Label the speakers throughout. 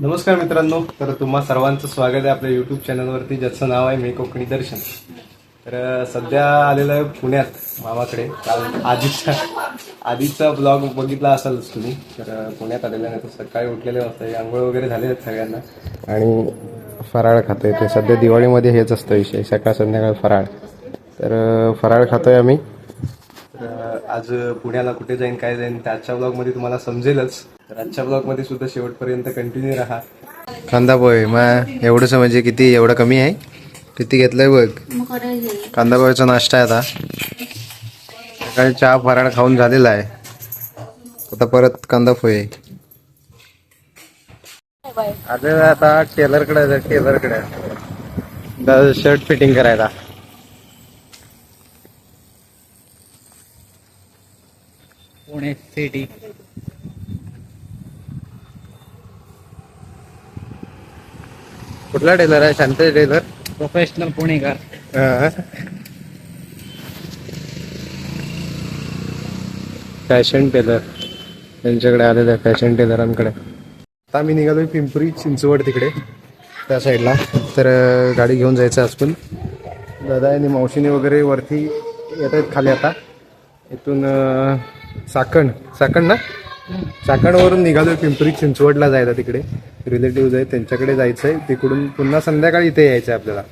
Speaker 1: नमस्कार मित्रांनो तर तुम्हा सर्वांचं स्वागत आहे आपल्या युट्यूब चॅनलवरती ज्याचं नाव आहे मी कोकणी दर्शन. तर सध्या आलेलं आहे पुण्यात मामाकडे. काल आधीचा आधीचा ब्लॉग बघितला असालच तुम्ही तर पुण्यात आलेलं नाही तर सकाळी उठलेले असतं आंघोळ वगैरे झाले आहेत सगळ्यांना. आणि फराळ खातोय ते. सध्या दिवाळीमध्ये हेच असतं विषय सकाळ संध्याकाळ फराळ. तर फराळ खातोय आम्ही. तर आज पुण्याला कुठे जाईन काय जाईन त्या आजच्या ब्लॉगमध्ये तुम्हाला समजेलच. तर आजच्या ब्लॉगमध्ये सुद्धा शेवटपर्यंत कंटिन्यू राहा. कांदा पोहे मग एवढंच म्हणजे किती एवढं कमी आहे? किती घेतलंय बघ. कांदा पोहेचा नाश्ता आहे आता. सकाळी चहा फराळ खाऊन झालेला आहे. आता परत कांदा पोहे. अरे आता टेलरकडे जायचं टेलरकडे शर्ट फिटिंग करायला.
Speaker 2: पुणे सिटी.
Speaker 1: कुठला टेलर आहे? शांत टेलर
Speaker 2: प्रोफेशनल पुणेकर.
Speaker 1: फॅशन टेलर त्यांच्याकडे आलेलं आहे फॅशन टेलरांकडे आता आम्ही निघालोय पिंपरी चिंचवड तिकडे त्या साईडला तर गाडी घेऊन जायचं आज पण दादा आणि मावशीने वगैरे वरती येत आहेत खाली आता. इथून चाकण चाकण ना? चाकणवरून निघालोय पिंपरी चिंचवडला जायला तिकडे. रिलेटिव्ह आहेत त्यांच्याकडे जायचंय. तिकडून पुन्हा संध्याकाळी इथे यायचंय आपल्याला.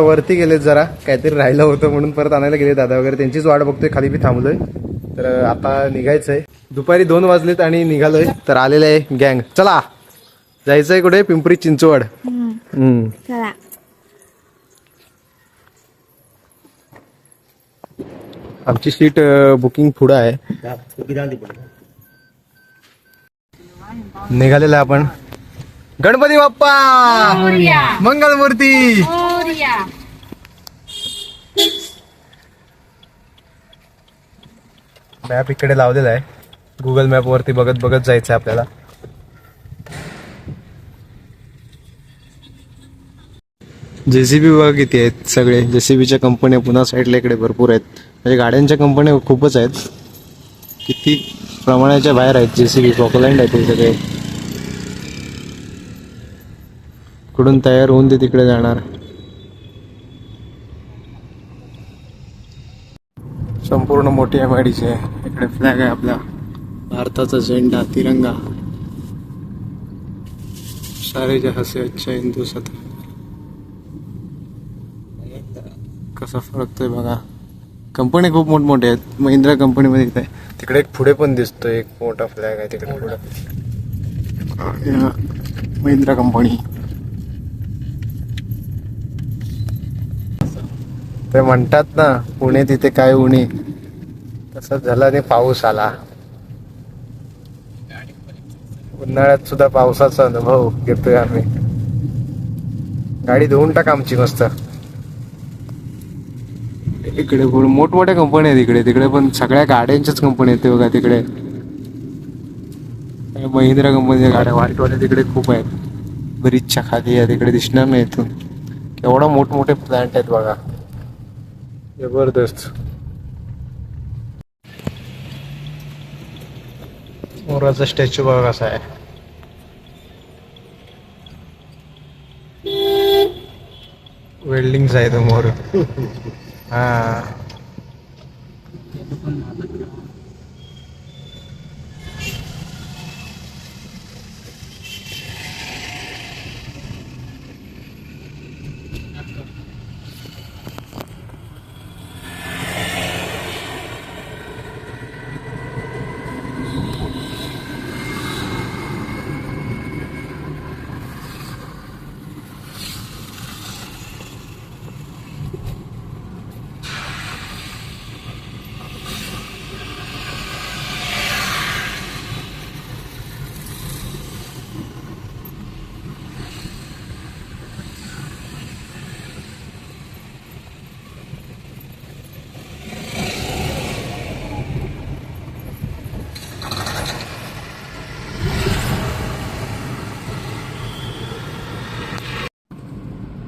Speaker 1: वरती गेलेत जरा काहीतरी राहिलं होतं म्हणून परत आणायला गेले दादा वगैरे. त्यांचीच वाट बघतोय खाली बी थांबलोय. तर आता निघायचंय. दुपारी दोन वाजलेत आणि निघालोय. तर आलेलं आहे गँग. चला. जायचंय कुठे? पिंपरी चिंचवड. हम्म. आमची सीट बुकिंग पुढं आहे. निघालेलं आहे आपण. गणपती बाप्पा! मंगलमूर्ती! मॅप इकडे लावलेला आहे. गुगल मॅप वरती बघत बघत जायचं आहे आपल्याला. जेसीबी बघा किती आहेत सगळे. जेसीबीच्या कंपन्या पुन्हा साईडला इकडे भरपूर आहेत. म्हणजे गाड्यांच्या कंपन्या खूपच आहेत. किती प्रमाणाच्या बाहेर आहेत जेसीबी पॉकलँड आहेत हे सगळे. इकडून तयार होऊन ते तिकडे जाणार. संपूर्ण मोठी एम आय डी आहे. इकडे फ्लॅग आहे आपला. भारताचा झेंडा तिरंगा. सारे जहासे अच्छा अच्छा सत कसा फरकतोय बघा. कंपनी खूप मोठमोठे आहेत. महिंद्रा कंपनीमध्ये इथे तिकडे एक पुढे पण दिसतोय एक मोठा फ्लॅग आहे तिकडे पुढे. महिंद्रा कंपनी. ते म्हणतात ना पुणे तिथे काय उणे. तसंच झालं आणि पाऊस आला. उन्हाळ्यात सुद्धा पावसाचा अनुभव घेतोय आम्ही. गाडी धुवून टाक आमची मस्त. इकडे मोठमोठ्या कंपन्या आहेत इकडे. तिकडे पण सगळ्या गाड्यांच्याच कंपन्या आहेत ते बघा तिकडे. महिंद्रा कंपनीच्या गाड्या व्हाईटवाल्या तिकडे खूप आहेत. ब्रिजच्या खाली आहे तिकडे दिसणार नाही इथून. एवढा मोठमोठे प्लांट आहेत बघा. जबरदस्त. मोराचा स्टॅच्यू बघा कसा आहे. वेल्डिंग्स आहे तो मोर. हा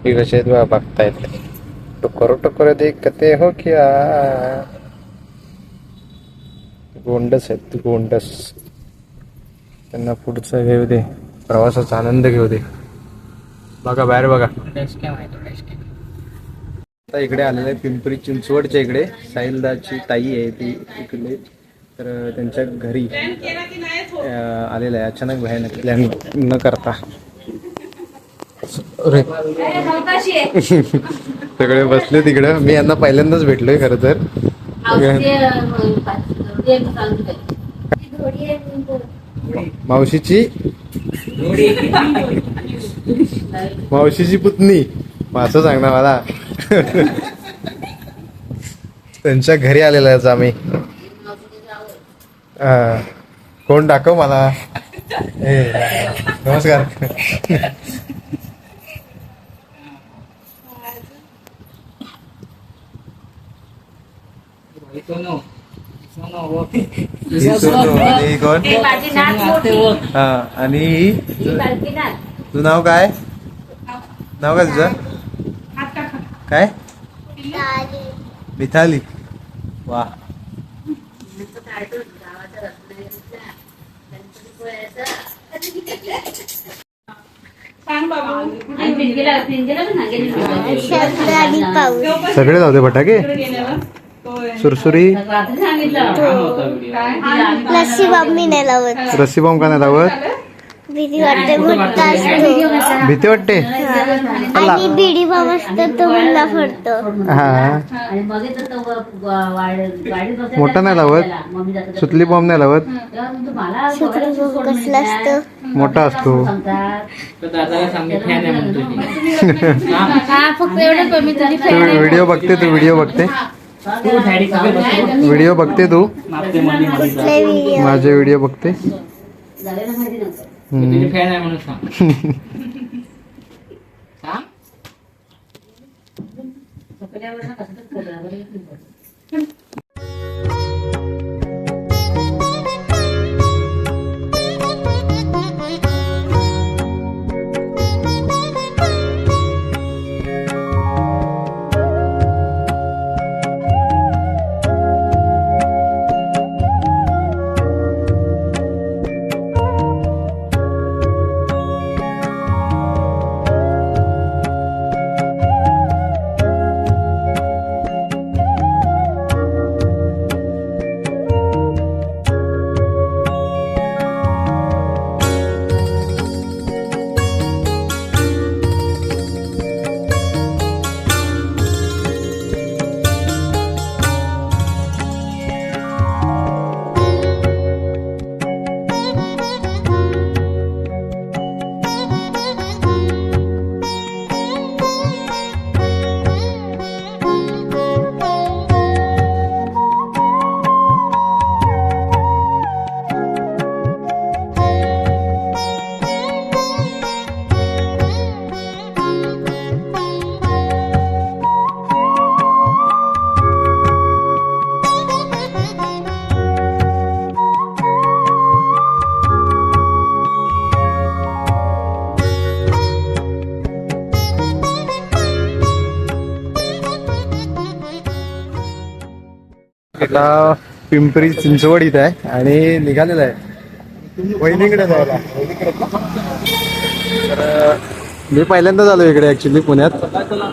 Speaker 1: हे कसे आहेत बघा बघतायत टुकर टुकर देखते हो क्या गोंडस आहेत गोंडस त्यांना पुढचं घेऊ दे प्रवासाचा आनंद घेऊ दे बघा बाहेर बघा आता इकडे आलेलं आहे पिंपरी चिंचवडच्या इकडे साहिलदाची ताई आहे ती इकडे तर त्यांच्या घरी आलेलं आहे अचानक भयानक प्लॅन न करता अरे. सगळे बसले तिकडं. मी यांना पहिल्यांदाच भेटलोय खरं तर. मावशीची? मावशीची पुतणी. असं सांग ना मला. त्यांच्या घरी आलेलो आम्ही. कोण दाखव मला. नमस्कार.
Speaker 2: सोनो सोनो वो
Speaker 1: ही सोनू आणि कोण? हा आणि ही? तुझं नाव काय? नाव काय तुझं? काय? मिथाली. वा.
Speaker 3: आणि
Speaker 1: सगळे जाऊ दे फटाके. सुरसुरी.
Speaker 3: लस्सी मम्मी नाही लावत.
Speaker 1: रस्सी बॉम्ब का नाही लावत?
Speaker 3: भीती वाटते मोठा असतो.
Speaker 1: भीती वाटते?
Speaker 3: आणि बिडी बॉम्ब असतो तो मला फडतो.
Speaker 1: हा. मोठा नाही लावत? सुतली बॉम्ब नाही लावत?
Speaker 3: बॉम्ब कसला असतो?
Speaker 1: मोठा असतो.
Speaker 3: हा फक्त एवढं कमी तरी
Speaker 1: तू व्हिडिओ बघते तू व्हिडिओ बघते. व्हिडिओ बघते तू. माझे व्हिडिओ बघते. आता पिंपरी चिंचवड इथं आहे आणि निघालेला आहे. वहिनीकडे जायला. तर मी पहिल्यांदाच आलो इकडे ऍक्च्युली पुण्यात.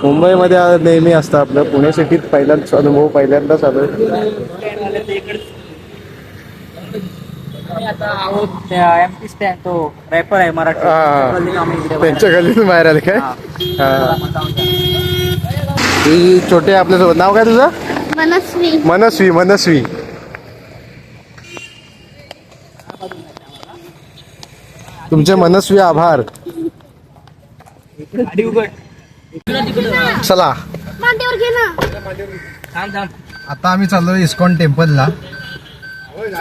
Speaker 1: मुंबईमध्ये नेहमी असतं आपलं. पुणे सिटीत पहिलाच अनुभव पहिल्यांदाच आलो त्यांच्या गल्लीतून बाहेर आले काय? छोटे आपल्यासोबत. नाव काय तुझं?
Speaker 3: मनस्वी.
Speaker 1: मनस्वी मनस्वी. तुमचे मनस्वी आभार. चला. आता आम्ही चाललोय इस्कॉन टेम्पलला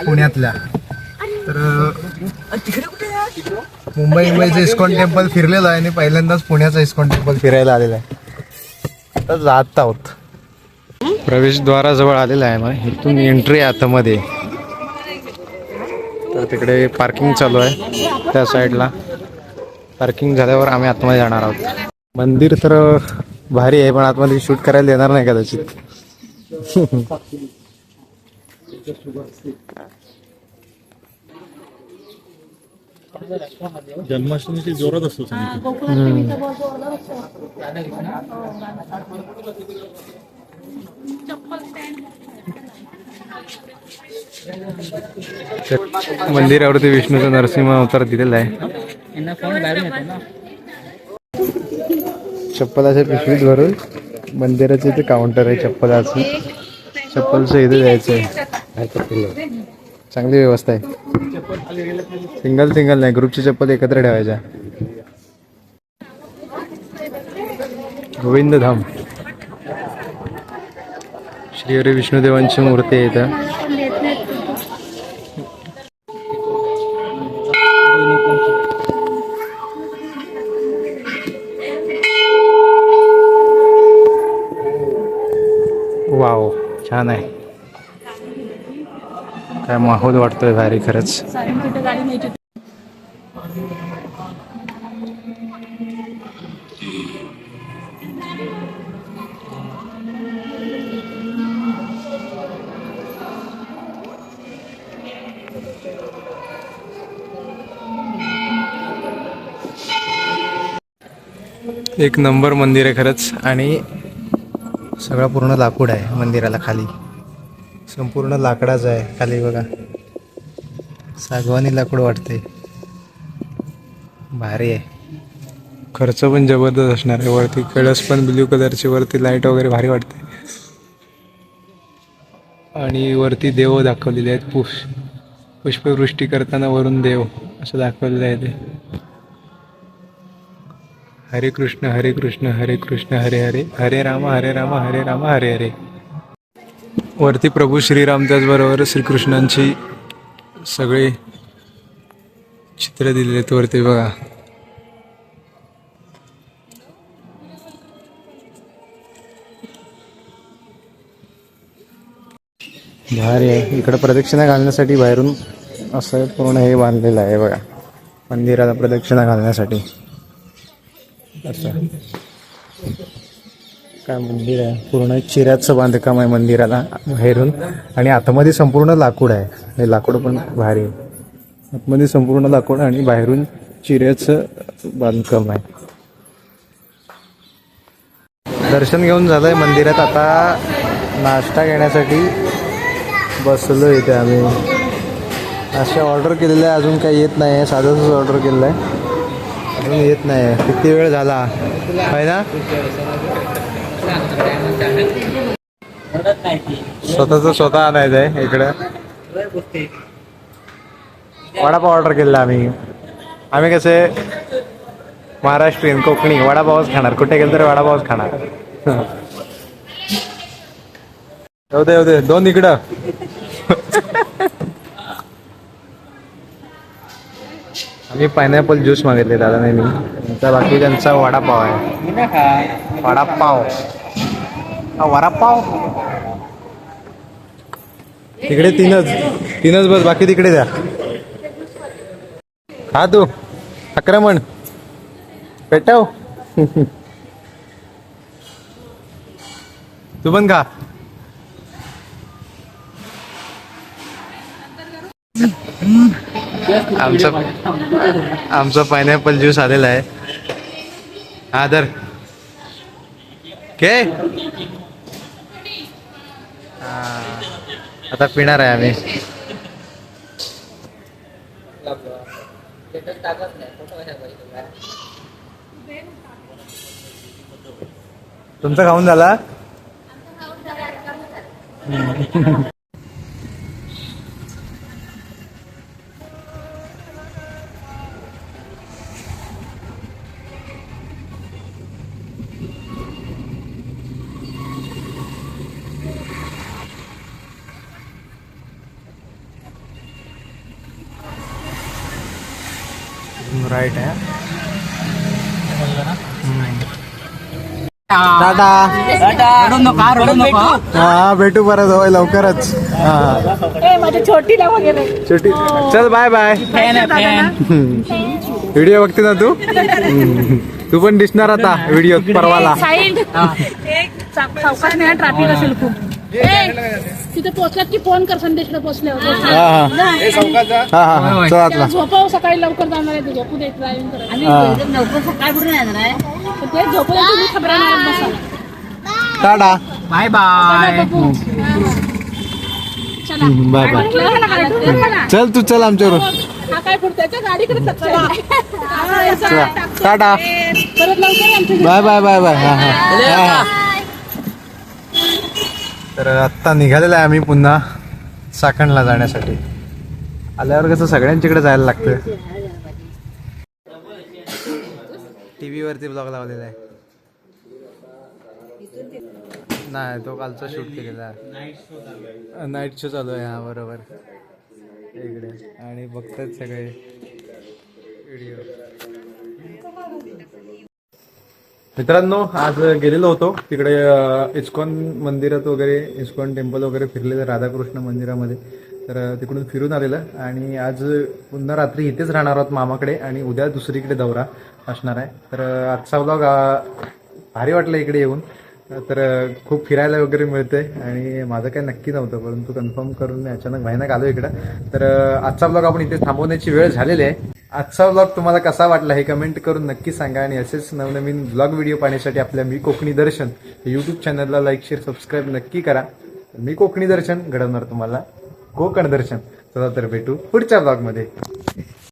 Speaker 1: पुण्यातल्या. तर मुंबई मुंबईचं इस्कॉन टेम्पल फिरलेलं आहे आणि पहिल्यांदाच पुण्याचं इस्कॉन टेम्पल फिरायला आलेलं आहे. आता जात आहोत. प्रवेशद्वाराजवळ आलेला आहे मग. इथून एंट्री आहे आतमध्ये. तर तिकडे पार्किंग चालू आहे. त्या साईडला पार्किंग झाल्यावर आम्ही आतमध्ये जाणार आहोत. मंदिर तर भारी आहे पण आतमध्ये शूट करायला देणार नाही कदाचित.
Speaker 4: जन्माष्टमीची जोरात असतो.
Speaker 1: मंदिरावरती विष्णूचा नरसिंह अवतार दिलेला आहे. चप्पलाच्या पिशवीत भरून मंदिराचे इथे काउंटर आहे चप्पलाचं. चप्पलचं इथे जायचं आहे चांगली व्यवस्था आहे. सिंगल सिंगल नाही ग्रुपची चप्पल एकत्र ठेवायच्या. गोविंद धाम श्री विष्णुदेवांची मूर्ती आहे इथं. वाव छान आहे. काय माहोल वाटतोय भारी खरंच. एक नंबर मंदिर आहे खरंच. आणि सगळं पूर्ण लाकूड आहे मंदिराला खाली. संपूर्ण लाकडाच आहे खाली बघा. सागवानी लाकूड वाटते भारी आहे. खर्च पण जबरदस्त असणार आहे. वरती कळस पण ब्ल्यू कलरची वरती लाइट वगैरे भारी वाटते आणि वरती देव दाखवलेले आहेत. पुष पुष्पवृष्टी करताना वरून देव असं दाखवलेलं आहे ते. हरे कृष्ण हरे कृष्ण हरे कृष्ण हरे हरे. हरे राम हरे राम हरे राम हरे हरे. वरती प्रभू श्रीराम त्याचबरोबर श्रीकृष्णांची सगळे चित्र दिलेले आहेत वरती बघा. भारी आहे इकडं प्रदक्षिणा घालण्यासाठी बाहेरून असं पूर्ण हे बांधलेलं आहे बघा. मंदिराला प्रदक्षिणा घालण्यासाठी. असं काय मंदिर आहे? पूर्ण चिऱ्याचं बांधकाम आहे मंदिराला बाहेरून. आणि आतमध्ये संपूर्ण लाकूड आहे. हे लाकूड पण भारी आहे. आतमध्ये संपूर्ण लाकूड आणि बाहेरून चिऱ्याचं बांधकाम आहे. दर्शन घेऊन झालंय मंदिरात. आता नाश्ता घेण्यासाठी बसलो इथे आम्ही. असे ऑर्डर केलेलं आहे. अजून काही येत नाही आहे. साधंच ऑर्डर केलेलं आहे. अजून येत नाही. किती वेळ झाला? आहे ना? स्वतःच स्वतः आणायचं आहे इकडं. वडापाव ऑर्डर केलेला आम्ही. आम्ही कसे? महाराष्ट्रीयन कोकणी. वडापावच खाणार. कुठे गेलं तरी वडापावच खाणार. येऊ दे येऊ दे. दोन इकडं. मी पायनॅपल ज्यूस मागितले दादा नाही मी बाकी त्यांचा वडापाव आहे. वडापाव. वडापाव? तिकडे तीनच. तीनच बस बाकी तिकडे द्या. हा तू आक्रमण. पेटव. तू पण का आमचा आमचा पायनॅपल ज्यूस आलेला आहे. हा तर के? हा. आता पिणार आहे आम्ही. तुमचा खाऊन झाला? राईट आहे. टाटा हा भेटू परत होय लवकरच. हा. छोटी चल बाय बाय व्हिडिओ बघते ना तू. तू पण दिसणार आता व्हिडिओ परवाला.
Speaker 5: ट्रॅफिक असेल खूप. तिथे पोहोचलात की फोन कर संदेशला पोहोचल्यावर?
Speaker 1: हा हा.
Speaker 6: हे.
Speaker 1: हा. हा हा चला चला.
Speaker 5: झोपाव सकाळी लवकर जाणार आहे ते झोपू दे ड्रायव्हिंग
Speaker 7: आहे.
Speaker 5: तर ते झोपू दे तुम्ही खबरा मारत बसा.
Speaker 1: टाटा.
Speaker 2: Bye bye.
Speaker 5: बघू. चला.
Speaker 1: Bye bye.
Speaker 5: चला.
Speaker 1: चल तू चल आमच्यावर
Speaker 5: हा काय पुढे त्याच्या गाडीकडे लक्ष आहे.
Speaker 1: चला. टाटा.
Speaker 5: परत लवकर आमच्या.
Speaker 1: Bye bye bye bye. हा हा. हा, हा. तर आत्ता निघालेलं आहे आम्ही पुन्हा चाकणला जाण्यासाठी. आल्यावर कसं सगळ्यांच्याकडे जायला लागतं टी व्हीवरती ब्लॉग लावलेला आहे. नाही तो कालचा शूट केलेला आहे. नाईट शो चालू आहे हा बरोबर. इकडे. आणि बघतात सगळे व्हिडिओ मित्रांनो आज गेलेलो होतो. तिकडे इस्कॉन मंदिरात वगैरे इस्कॉन टेम्पल वगैरे फिरलेलं राधाकृष्ण मंदिरामध्ये. तर तिकडून फिरून आलेलं आणि आज पुन्हा रात्री इथेच राहणार आहोत मामाकडे आणि उद्या दुसरीकडे दौरा असणार आहे. तर आजचा ब्लॉग भारी वाटलं इकडे येऊन. तर खूप फिरायला वगैरे मिळतंय आणि माझं काही नक्की नव्हतं परंतु कन्फर्म करून मी अचानक भयानक आलो इकडं. तर आजचा ब्लॉग आपण इथे थांबवण्याची वेळ झालेली आहे. आजचा ब्लॉग तुम्हाला कसा वाटला हे कमेंट करून नक्की सांगा आणि असेच नवनवीन ब्लॉग व्हिडिओ पाहण्यासाठी आपल्या मी कोकणी दर्शन यूट्यूब चॅनलला लाईक शेअर सबस्क्राईब नक्की करा. मी कोकणी दर्शन घडवणार तुम्हाला. कोकण दर्शन. चला तर भेटू पुढच्या ब्लॉगमध्ये